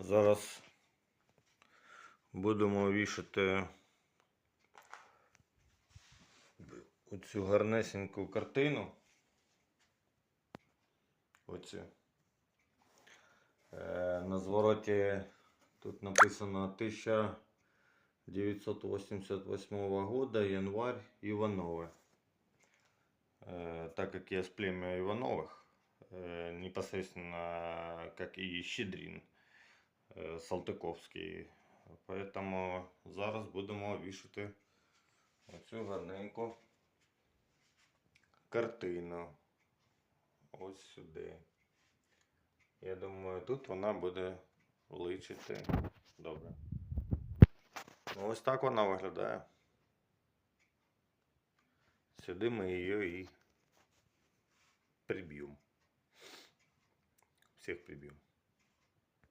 Зараз будемо вішати оцю гарнесеньку картину. Оцю. Е, на звороті тут написано 1988 года, январь, Ивановы. Э, так как я с племя Ивановых, э, непосредственно как и Щедрин э, Салтиковський. Поэтому зараз будемо вішати оцю гарненьку картину. Ось сюди. Я думаю, тут вона буде личити добре. Ну, ось так вона виглядає. Сюди ми її і приб'ємо. Всіх приб'ємо.